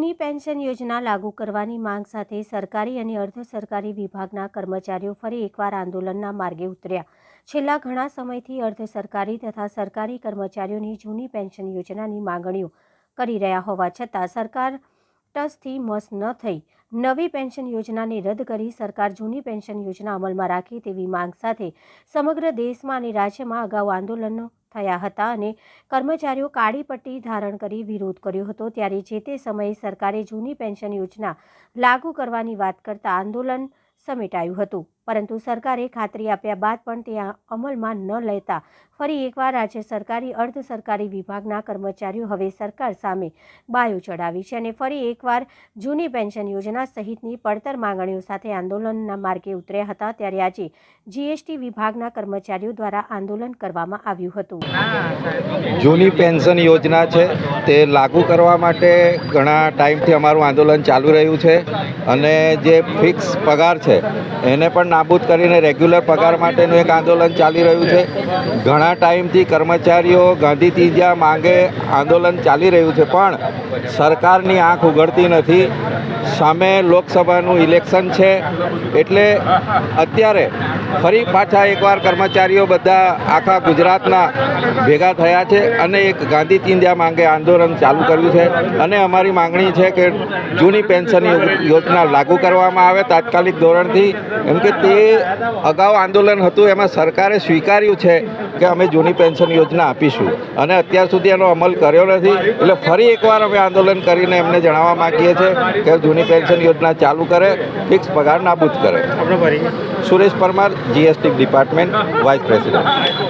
જૂની પેન્શન યોજના લાગુ કરવાની માંગ સાથે સરકારી અને અર્ધ સરકારી વિભાગના કર્મચારીઓ ફરી એકવાર આંદોલનના માર્ગે ઉતર્યા. છેલ્લા ઘણા સમયથી અર્ધ સરકારી તથા સરકારી કર્મચારીઓની જૂની પેન્શન યોજનાની માંગણીઓ કરી રહ્યા હોવા છતાં સરકાર ટસથી મસ ન થઈ નવી પેન્શન યોજનાને રદ કરી સરકાર જૂની પેન્શન યોજના અમલમાં રાખે તેવી માંગ સાથે સમગ્ર દેશમાં અને રાજ્યમાં અગાઉ આંદોલનો થયા હતા અને કર્મચારીઓ કાળી પટ્ટી ધારણ કરી વિરોધ કર્યો હતો. ત્યારે જે તે સમયે સરકારે જૂની પેન્શન યોજના લાગુ કરવાની વાત કરતા આંદોલન સમેટાયું હતું. પરંતુ સરકારે ખાતરી આપ્યા બાદ પણ તે અમલમાં ન લેતા. ફરી એકવાર રાજ્ય સરકારી અર્ધ સરકારી વિભાગના કર્મચારીઓ હવે સરકાર સામે બાયો ચડાવી છે અને ફરી એકવાર જૂની પેન્શન યોજના સહિતની પડતર માંગણીઓ સાથે આંદોલનના માર્ગે ઉતર્યા હતા ત્યારે આજે જીએસટી વિભાગના કર્મચારીઓ દ્વારા આંદોલન કરવામાં આવ્યું હતું. જૂની પેન્શન યોજના છે તે લાગુ કરવા માટે ઘણા ટાઈમથી અમારું આંદોલન ચાલુ રહ્યું છે અને જે ફિક્સ પગાર છે એને પણ નાબૂદ કરીને રેગ્યુલર પગાર માટેનું એક આંદોલન ચાલી રહ્યું છે. ઘણા ટાઈમથી કર્મચારીઓ ગાંધી ત્રીજા માંગે આંદોલન ચાલી રહ્યું છે, પણ સરકારની આંખ ઉઘડતી નથી. સામે લોકસભાનું ઇલેક્શન છે, એટલે અત્યારે ફરી પાછા એકવાર કર્મચારીઓ બધા આખા ગુજરાતના ભેગા થયા છે અને એક ગાંધી ચિંધ્યા માંગે આંદોલન ચાલુ કર્યું છે. અને અમારી માંગણી છે કે જૂની પેન્શન યોજના લાગુ કરવામાં આવે તાત્કાલિક ધોરણથી. એમ કે તે અગાઉ આંદોલન હતું એમાં સરકારે સ્વીકાર્યું છે કે અમે જૂની પેન્શન યોજના આપીશું. અને અત્યાર સુધી એનો અમલ કર્યો નથી. એટલે ફરી એકવાર અમે આંદોલન કરીને એમને જણાવવા માગીએ છીએ કે જૂની પેન્શન યોજના ચાલુ કરે ફિક્સ પગાર નાબૂદ કરે. Suresh Parmar GST department vice president.